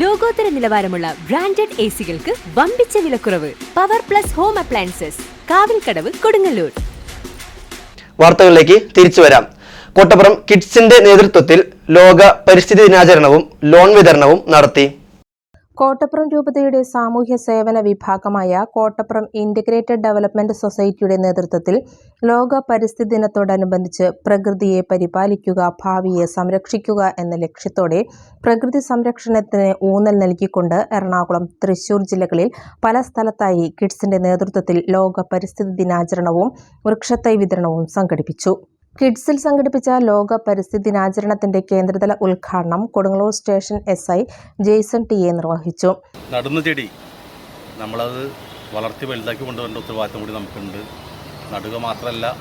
ലോകോത്തര നിലവാരമുള്ള branded A സികൾക്ക് വമ്പിച്ച വിലക്കുറവ്. Power plus home appliances Kavilkadavu Kodungallur. വാർത്തകളിലേക്ക് തിരിച്ചു വരാം. കോട്ടപ്പുറം കിഡ്സിന്റെ നേതൃത്വത്തിൽ ലോക പരിസ്ഥിതി ദിനാചരണവും ലോൺ വിതരണവും നടത്തി. കോട്ടപ്പുറം രൂപതയുടെ സാമൂഹ്യ സേവന വിഭാഗമായ കോട്ടപ്പുറം ഇന്റഗ്രേറ്റഡ് ഡെവലപ്മെന്റ് സൊസൈറ്റിയുടെ നേതൃത്വത്തിൽ ലോക പരിസ്ഥിതി ദിനത്തോടനുബന്ധിച്ച് പ്രകൃതിയെ പരിപാലിക്കുക ഭാവിയെ സംരക്ഷിക്കുക എന്ന ലക്ഷ്യത്തോടെ പ്രകൃതി സംരക്ഷണത്തിന് ഊന്നൽ നൽകിക്കൊണ്ട് എറണാകുളം തൃശൂർ ജില്ലകളിൽ പല സ്ഥലത്തായി കിഡ്സിന്റെ നേതൃത്വത്തിൽ ലോക പരിസ്ഥിതി ദിനാചരണവും വൃക്ഷത്തൈ വിതരണവും സംഘടിപ്പിച്ചു. കിഡ്സിൽ സംഘടിപ്പിച്ച ലോക പരിസ്ഥിതി ദിനാചരണത്തിന്റെ കേന്ദ്രതല ഉദ്ഘാടനം Kodungallur station S I Jaison T A നിർവഹിച്ചു. നടുന്ന ചെടി. നമ്മളത് വളർത്തി വലുതാക്കി കൊണ്ടുവരേണ്ട ഉത്തരവാദിത്തം കൂടി നമുക്കുണ്ട്. നടുക മാത്രമല്ല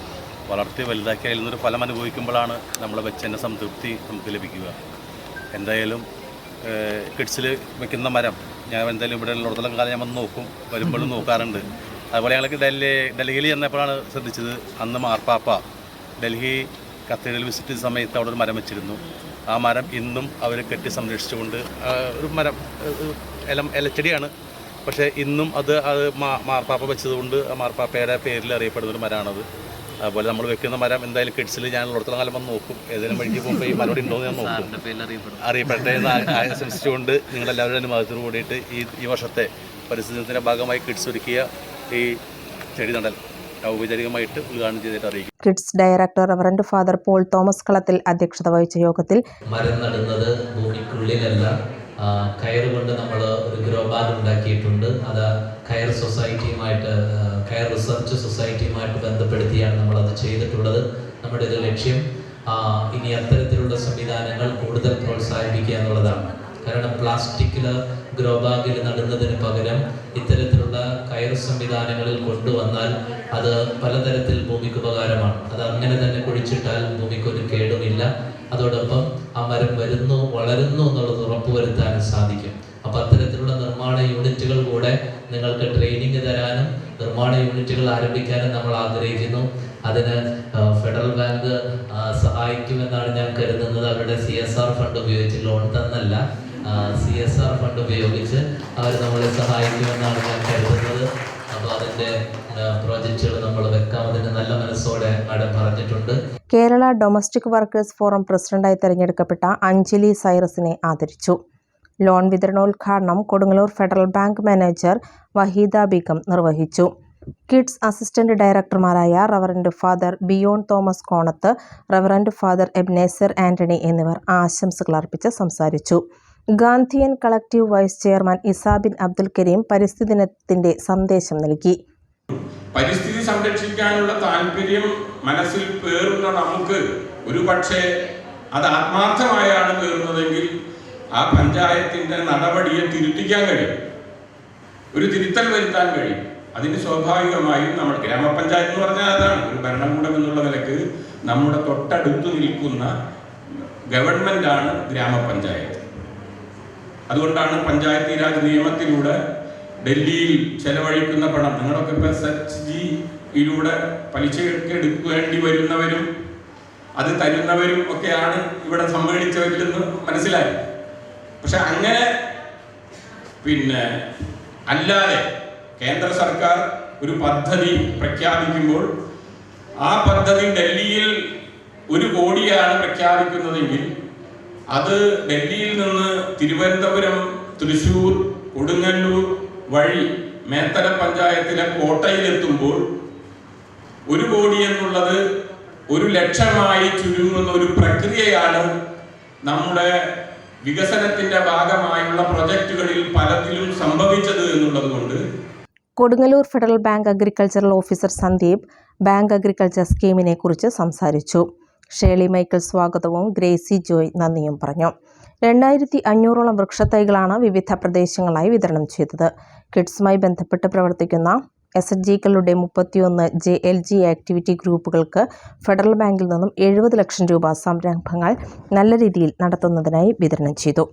വളർത്തി വലുതാക്കി അതിൽ നിന്നൊരു ഫലം അനുഭവിക്കുമ്പോഴാണ് നമ്മളെ വെച്ചതിന്റെ സംതൃപ്തി നമുക്ക് ലഭിക്കുക. എന്തായാലും കിഡ്സിൽ വെക്കുന്ന മരം ഞാൻ എന്തായാലും ഇവിടെ ഉള്ളിടത്തോളം കാലം ഞാൻ വന്ന് നോക്കും. വരുമ്പോഴും നോക്കാറുണ്ട്. അതുപോലെ ഞങ്ങൾക്ക് ഡൽഹി ഡൽഹിയിൽ ചെന്നപ്പോഴാണ് ശ്രദ്ധിച്ചത്. അന്ന് മാർപ്പാപ്പ ഡൽഹി കത്തീഡ്രൽ വിസിറ്റ് ചെയ്ത സമയത്ത് അവിടെ ഒരു മരം വെച്ചിരുന്നു. ആ മരം ഇന്നും അവർ കെട്ടി സംരക്ഷിച്ചുകൊണ്ട് ഒരു മരം ഇല ഇലം ഇലച്ചെടിയാണ്. പക്ഷേ ഇന്നും അത് അത് മാ- മാർപ്പാപ്പ വെച്ചതുകൊണ്ട് ആ മാർപ്പാപ്പയുടെ പേരിൽ അറിയപ്പെടുന്ന ഒരു മരമാണത് അതുപോലെ നമ്മൾ വെക്കുന്ന മരം എന്തായാലും കിഡ്സിൽ ഞാൻ ഉള്ളിടത്തോളം കാലം വന്ന് നോക്കും. ഏതെങ്കിലും വഴിക്ക് പോകുമ്പോൾ ഈ മരം ഉണ്ടോ എന്ന് ഞാൻ നോക്കും. അറിയപ്പെട്ടെ എന്ന് ആശംസിച്ചുകൊണ്ട് നിങ്ങളെല്ലാവരുടെ അനുവാദത്തോട് കൂടിയിട്ട് ഈ ഈ വർഷത്തെ പരിസ്ഥിതി ദിനത്തിന്റെ ഭാഗമായി കിഡ്സ് ഒരുക്കിയ ഈ ചെടി നടൽ. ഔപചാരികമായിട്ട് ഉദ്ഘാടനം ചെയ്തിട്ട് അറിയിക്കും kids director reverend father Paul Thomas Kalathil അധ്യക്ഷത വഹിച്ച യോഗത്തിൽ മരം നടുന്നത് ഭൂമിക്കുള്ളിലല്ല. കയറുകൊണ്ട് കൊണ്ട് നമ്മൾ ഒരു ഗ്രോ ബാഗ് ഉണ്ടാക്കിയിട്ടുണ്ട്. അത് കയർ സൊസൈറ്റിയുമായിട്ട് കയർ റിസർച്ച് സൊസൈറ്റിയുമായിട്ട് ബന്ധപ്പെടുത്തിയാണ് നമ്മളത് ചെയ്തിട്ടുള്ളത്. നമ്മുടെ ഒരു ലക്ഷ്യം ഇനി അത്തരത്തിലുള്ള സംവിധാനങ്ങൾ കൂടുതൽ പ്രോത്സാഹിപ്പിക്കുക എന്നുള്ളതാണ്. കാരണം പ്ലാസ്റ്റിക്കിൽ ഗ്രോ ബാഗിൽ നടുന്നതിന് പകരം ഇത്തരത്തിലുള്ള കയർ സംവിധാനങ്ങളിൽ കൊണ്ടുവന്നാൽ അത് പലതരത്തിൽ ഭൂമിക്ക് ഉപകാരമാണ്. അത് അങ്ങനെ തന്നെ കുഴിച്ചിട്ടാൽ ഭൂമിക്ക് ഒരു കേടുമില്ല. അതോടൊപ്പം ആ മരം വരുന്നു വളരുന്നു എന്നുള്ളത് ഉറപ്പുവരുത്താനും സാധിക്കും. അപ്പൊ അത്തരത്തിലുള്ള നിർമ്മാണ യൂണിറ്റുകൾ കൂടെ നിങ്ങൾക്ക് ട്രെയിനിങ് തരാനും നിർമ്മാണ യൂണിറ്റുകൾ ആരംഭിക്കാനും നമ്മൾ ആഗ്രഹിക്കുന്നു. അതിന് ഫെഡറൽ ബാങ്ക് സഹായിക്കുമെന്നാണ് ഞാൻ കരുതുന്നത്. അവരുടെ സി എസ് ആർ ഫണ്ട് ഉപയോഗിച്ച് ലോൺ തന്നല്ല. സി എസ് ആർ ഫണ്ട് ഉപയോഗിച്ച് അവർ നമ്മളെ സഹായിക്കുമെന്നാണ് ഞാൻ കരുതുന്നത്. അപ്പോൾ അതിന്റെ പ്രോജക്റ്റുകൾ നമ്മൾ വെക്കാം. അതിന്റെ നല്ല മനസ്സോടെ മാഡം പറഞ്ഞിട്ടുണ്ട്. കേരള ഡൊമസ്റ്റിക് വർക്കേഴ്സ് ഫോറം പ്രസിഡന്റായി തെരഞ്ഞെടുക്കപ്പെട്ട അഞ്ജലി സൈറസിനെ ആദരിച്ചു. ലോൺ വിതരണോദ്ഘാടനം Kodungallur Federal Bank manager Waheeda Begum നിർവഹിച്ചു. Kids assistant ഡയറക്ടർമാരായ reverend father Biyon Thomas Konath reverend father Ebenezer Antony എന്നിവർ ആശംസകൾ അർപ്പിച്ച് സംസാരിച്ചു. Gandhian collective vice chairman Isabin Abdul Kareem പരിസ്ഥിതി ദിനത്തിന്റെ സന്ദേശം നൽകി. പരിസ്ഥിതി സംരക്ഷിക്കാനുള്ള താല്പര്യം മനസ്സിൽ പേറുന്ന നമുക്ക് ഒരു പക്ഷേ അത് ആത്മാർത്ഥമായാണ് പേറുന്നതെങ്കിൽ ആ പഞ്ചായത്തിന്റെ നടപടിയെ തിരുത്തിക്കാൻ കഴിയും. ഒരു തിരുത്തൽ വരുത്താൻ കഴിയും. അതിന് സ്വാഭാവികമായും നമ്മൾ ഗ്രാമപഞ്ചായത്ത് എന്ന് പറഞ്ഞാൽ അതാണ്. ഒരു ഭരണകൂടം എന്നുള്ള നിലയ്ക്ക് നമ്മുടെ തൊട്ടടുത്ത് നിൽക്കുന്ന ഗവൺമെന്റാണ് ഗ്രാമപഞ്ചായത്ത്. അതുകൊണ്ടാണ് പഞ്ചായത്തി രാജ് നിയമത്തിലൂടെ ഡൽഹിയിൽ ചെലവഴിക്കുന്ന പണം. നിങ്ങളൊക്കെ ഇപ്പൊ എസ് എച്ച് ജിയിലൂടെ പലിശയ്ക്ക് എടുക്കേണ്ടി വരുന്നവരും അത് തരുന്നവരും ഒക്കെയാണ് ഇവിടെ സമ്മേളിച്ചവരിൽ നിന്ന് മനസ്സിലായി പക്ഷെ അങ്ങനെ പിന്നെ അല്ലാതെ കേന്ദ്ര സർക്കാർ ഒരു പദ്ധതി പ്രഖ്യാപിക്കുമ്പോൾ ആ പദ്ധതി ഡൽഹിയിൽ ഒരു കോടിയാണ് പ്രഖ്യാപിക്കുന്നതെങ്കിൽ അത് ഡൽഹിയിൽ നിന്ന് തിരുവനന്തപുരം തൃശൂർ കൊടുങ്ങല്ലൂർ വഴി മേത്തല പഞ്ചായത്തിലെ കോട്ടയിലെത്തുമ്പോൾ ഒരു കോടി എന്നുള്ളത് ഒരു ലക്ഷമായി ചുരുങ്ങുന്ന ഒരു പ്രക്രിയയാണ് നമ്മുടെ വികസനത്തിന്റെ ഭാഗമായുള്ള പ്രൊജക്ടുകളിൽ പലതിലും സംഭവിച്ചത് എന്നുള്ളത് കൊണ്ട്. Kodungallur federal bank agricultural officer Sandeep bank agriculture സ്കീമിനെ കുറിച്ച് സംസാരിച്ചു. ഷേളി മൈക്കിൾ സ്വാഗതവും ഗ്രേസി ജോയ് നന്ദിയും പറഞ്ഞു. രണ്ടായിരത്തി അഞ്ഞൂറോളം വൃക്ഷത്തൈകളാണ് വിവിധ പ്രദേശങ്ങളായി വിതരണം ചെയ്തത്. കിഡ്സുമായി ബന്ധപ്പെട്ട് പ്രവർത്തിക്കുന്ന എസ് എച്ച് ജികളുടെ മുപ്പത്തിയൊന്ന് ജെ എൽ ജി ആക്ടിവിറ്റി ഗ്രൂപ്പുകൾക്ക് ഫെഡറൽ ബാങ്കിൽ നിന്നും എഴുപത് ലക്ഷം രൂപ സംരംഭങ്ങൾ നല്ല രീതിയിൽ നടത്തുന്നതിനായി വിതരണം ചെയ്തു.